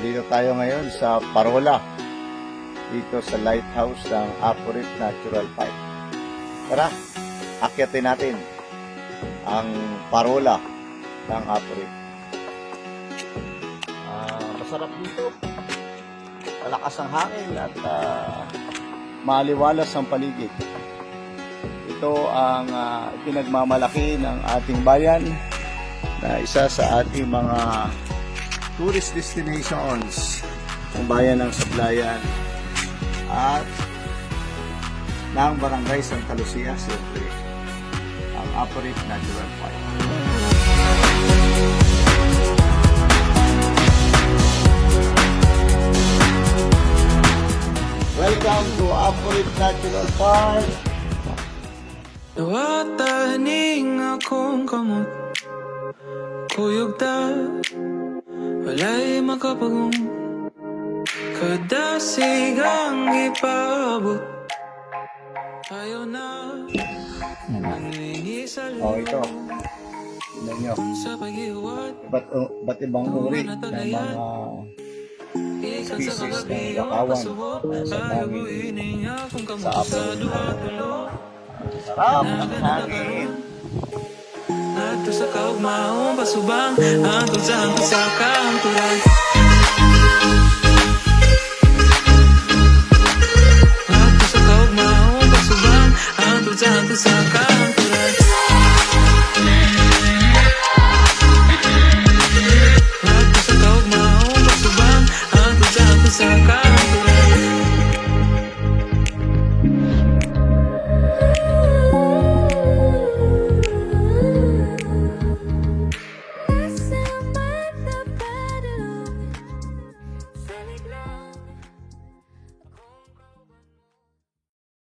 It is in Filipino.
Nandito tayo ngayon sa Parola. Dito sa lighthouse ng Apurit Natural Park. Tara, akyatin natin ang Parola ng Apurit. Ah, masarap dito. Malakas ang hangin at ah, maliwalas ang paligid. Ito ang ah, pinagmamalaki ng ating bayan na isa sa ating mga tourist destinations ng bayan ng Sablayan at ng Barangay Santa Lucia, siyempre ang Aporit Natural Park. Welcome to Aporit Natural Park. Nawataning akong kamot Kuyog ta Walay makapagong Kadasig ang ipabot. Ayaw na Nangingi sa Oh, ito. loob Tignan nyo. Sa paghiwat Ba't, uh, ba't ibang uri? ng mga Ikat sa Species kagabi ng bakawan. Pasuot Nasa Ayaw hangin. Adto sa kaugmaon pasubang ang kusang kusaka ang turan. Adto sa kaugmaon pasubang ang kusang kusaka ang turan.